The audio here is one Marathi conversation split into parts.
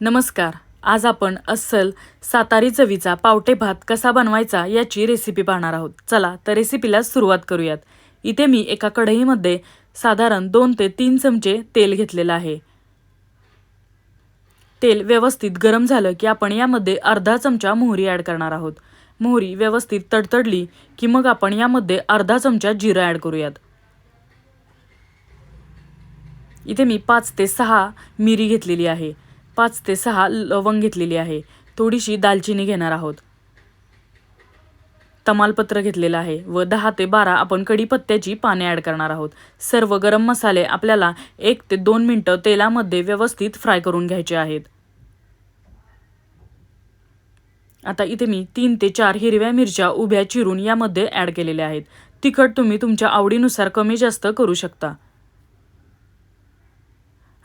नमस्कार. आज आपण अस्सल सातारी चवीचा पावटे भात कसा बनवायचा याची रेसिपी पाहणार आहोत. चला तर रेसिपीला सुरुवात करूयात. इथे मी एका कढईमध्ये साधारण दोन ते तीन चमचे तेल घेतलेलं आहे. तेल व्यवस्थित गरम झालं की आपण यामध्ये अर्धा चमचा मोहरी ॲड करणार आहोत. मोहरी व्यवस्थित तडतडली की मग आपण यामध्ये अर्धा चमचा जिरा ॲड करूयात. इथे मी पाच ते सहा मिरी घेतलेली आहे. पाच ते सहा लवंग घेतलेली आहे. थोडीशी दालचिनी घेणार आहोत. तमालपत्र घेतलेलं आहे व दहा ते बारा आपण कढीपत्त्याची पाने ॲड करणार आहोत. सर्व गरम मसाले आपल्याला एक ते दोन मिनटं तेलामध्ये व्यवस्थित फ्राय करून घ्यायचे आहेत. आता इथे मी तीन ते चार हिरव्या मिरच्या उभ्या चिरून यामध्ये ॲड केलेल्या आहेत. तिखट तुम्ही तुमच्या आवडीनुसार कमी जास्त करू शकता.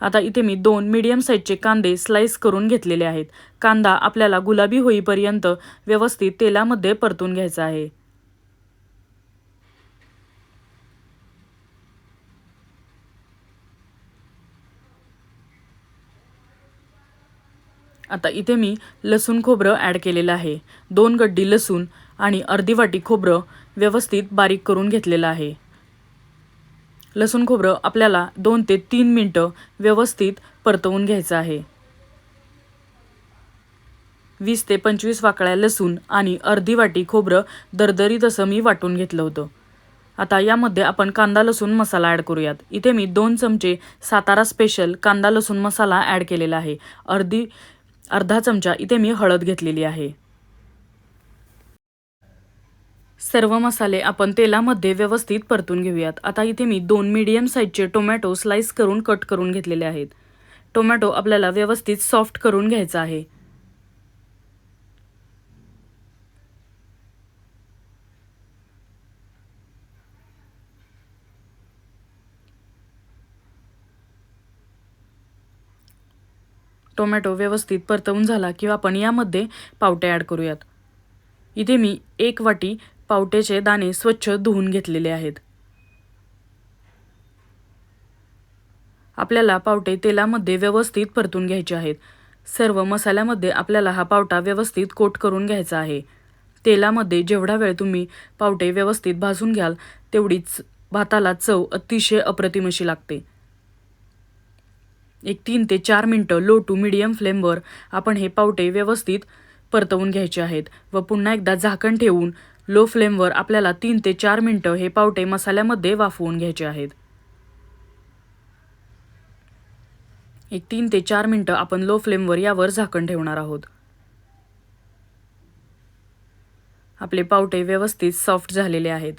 आता इथे मी दोन मीडियम साईजचे कांदे स्लाइस करून घेतलेले आहेत. कांदा आपल्याला गुलाबी होईपर्यंत व्यवस्थित तेलामध्ये परतून घ्यायचा आहे. आता इथे मी लसूण खोबरं ॲड केलेलं आहे. दोन गड्डी लसूण आणि अर्धी वाटी खोबरं व्यवस्थित बारीक करून घेतलेलं आहे. लसूण खोबरं आपल्याला दोन ते तीन मिनटं व्यवस्थित परतवून घ्यायचं आहे. वीस ते पंचवीस वाकळ्या लसूण आणि अर्धी वाटी खोबरं दरदरीत असं मी वाटून घेतलं होतं. आता यामध्ये आपण कांदा लसूण मसाला ॲड करूयात. इथे मी दोन चमचे सातारा स्पेशल कांदा लसूण मसाला ॲड केलेला आहे. अर्धी अर्धा चमचा इथे मी हळद घेतलेली आहे. सर्व मसाले आपण तेलामध्ये व्यवस्थित परतून घेऊयात. आता इथे मी दोन मीडियम साईजचे टोमॅटो स्लाइस करून कट करून घेतलेले आहेत. टोमॅटो आपल्याला व्यवस्थित सॉफ्ट करून घ्यायचा आहे. टोमॅटो व्यवस्थित परतवून झाला किंवा आपण यामध्ये पावटे ॲड करूयात. इथे मी एक वाटी पावट्याचे दाणे स्वच्छ धुवून घेतलेले आहेत. आपल्याला पावटे तेलामध्ये व्यवस्थित परतून घ्यायचे आहेत. सर्व मसाल्यामध्ये आपल्याला हा पावटा व्यवस्थित कोट करून घ्यायचा आहे. तेलामध्ये जेवढा वेळ तुम्ही पावटे व्यवस्थित भाजून घ्याल तेवढीच भाताला चव अतिशय अप्रतिम अशी लागते. एक तीन ते चार मिनटं लो टू मिडियम फ्लेमवर आपण हे पावटे व्यवस्थित परतवून घ्यायचे आहेत व पुन्हा एकदा झाकण ठेवून लो फ्लेमवर आपल्याला तीन ते चार मिनटं हे पावटे मसाल्यामध्ये वाफवून घ्यायचे आहेत. एक तीन ते चार मिनटं आपण लो फ्लेमवर यावर झाकण ठेवणार आहोत. आपले पावटे व्यवस्थित सॉफ्ट झालेले आहेत.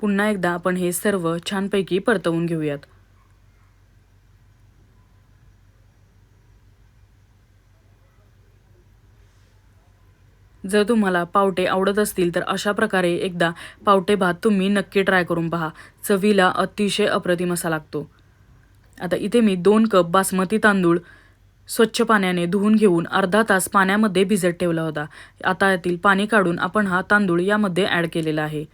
पुन्हा एकदा आपण हे सर्व छानपैकी परतवून घेऊयात. जर तुम्हाला पावटे आवडत असतील तर अशा प्रकारे एकदा पावटे भात तुम्ही नक्की ट्राय करून पहा. चवीला अतिशय अप्रतिम असा लागतो. आता इथे मी दोन कप बासमती तांदूळ स्वच्छ पाण्याने धुवून घेऊन अर्धा तास पाण्यामध्ये भिजत ठेवला होता. आता यातील पाणी काढून आपण हा तांदूळ यामध्ये ॲड केलेला आहे.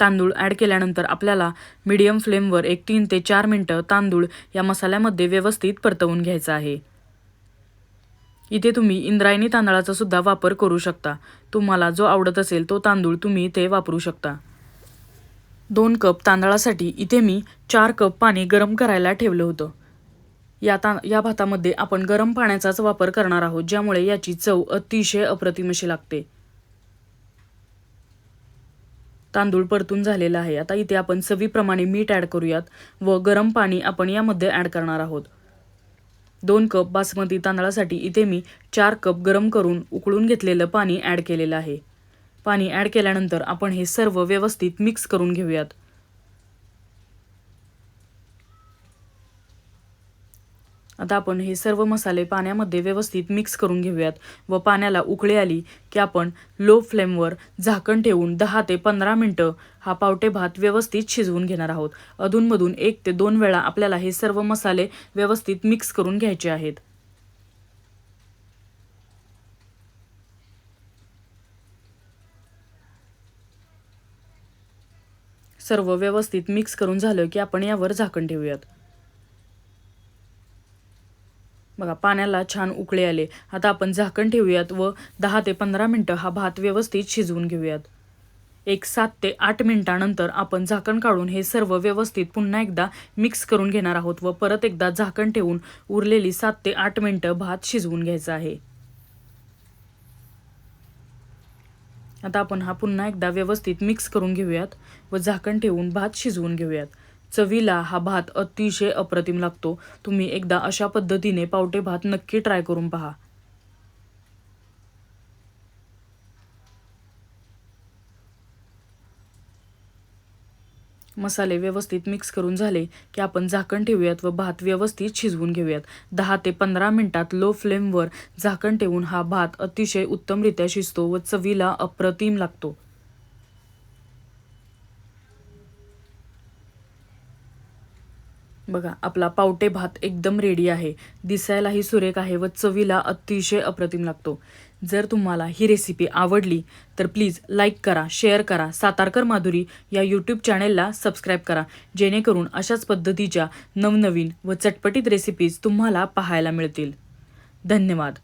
तांदूळ ॲड केल्यानंतर आपल्याला मीडियम फ्लेमवर एक तीन ते चार मिनटं तांदूळ या मसाल्यामध्ये व्यवस्थित परतवून घ्यायचा आहे. इथे तुम्ही इंद्रायणी तांदळाचा सुद्धा वापर करू शकता. तुम्हाला जो आवडत असेल तो तांदूळ तुम्ही इथे वापरू शकता. दोन कप तांदळासाठी इथे मी चार कप पाणी गरम करायला ठेवलं होतं. या ता या भातामध्ये आपण गरम पाण्याचाच वापर करणार आहोत ज्यामुळे याची चव अतिशय अप्रतिम अशी लागते. तांदूळ परतून झालेला आहे. आता इथे आपण चवीप्रमाणे मीठ ॲड करूयात व गरम पाणी आपण यामध्ये ॲड करणार आहोत. दोन कप बासमती तांदळासाठी इथे मी चार कप गरम करून उकळून घेतलेलं पाणी ॲड केलेलं आहे. पाणी ॲड केल्यानंतर आपण हे सर्व व्यवस्थित मिक्स करून घेऊयात. आता आपण हे सर्व मसाले पाण्यामध्ये व्यवस्थित मिक्स करून घेऊयात. व पाण्याला उकळी आली की आपण लो फ्लेमवर झाकण ठेवून दहा ते पंधरा मिनटं हा पावटे भात व्यवस्थित शिजवून घेणार आहोत. अधूनमधून एक ते दोन वेळा आपल्याला हे सर्व मसाले व्यवस्थित मिक्स करून घ्यायचे आहेत. सर्व व्यवस्थित मिक्स करून झालं की आपण यावर झाकण ठेवूयात. बघा पाण्याला छान उकळे आले. आता आपण झाकण ठेवूयात व दहा ते पंधरा मिनटं हा भात व्यवस्थित शिजवून घेऊयात. एक सात ते आठ मिनिटानंतर आपण झाकण काढून हे सर्व व्यवस्थित पुन्हा एकदा मिक्स करून घेणार आहोत व परत एकदा झाकण ठेवून उरलेली सात ते आठ मिनटं भात शिजवून घ्यायचा आहे. आता आपण हा पुन्हा एकदा व्यवस्थित मिक्स करून घेऊयात व झाकण ठेवून भात शिजवून घेऊयात. चवीला हा भात अतिशय अप्रतिम लागतो. तुम्ही एकदा अशा पद्धतीने पावटे भात नक्की ट्राय करून पहा. मसाले व्यवस्थित मिक्स करून झाले की आपण झाकण ठेवूयात व भात व्यवस्थित शिजवून घेऊयात. दहा ते पंधरा मिनिटात लो फ्लेमवर झाकण ठेवून हा भात अतिशय उत्तमरित्या शिजतो व चवीला अप्रतिम लागतो. बघा आपला पावटे भात एकदम रेडी आहे. दिसायलाही सुरेख आहे व चवीला अतिशय अप्रतिम लागतो. जर तुम्हाला ही रेसिपी आवडली तर प्लीज लाईक करा शेअर करा. सातारकर माधुरी या यूट्यूब चॅनेलला सबस्क्राईब करा. जेणेकरून अशाच पद्धतीच्या नवनवीन व चटपटीत रेसिपीज तुम्हाला पाहायला मिळतील. धन्यवाद.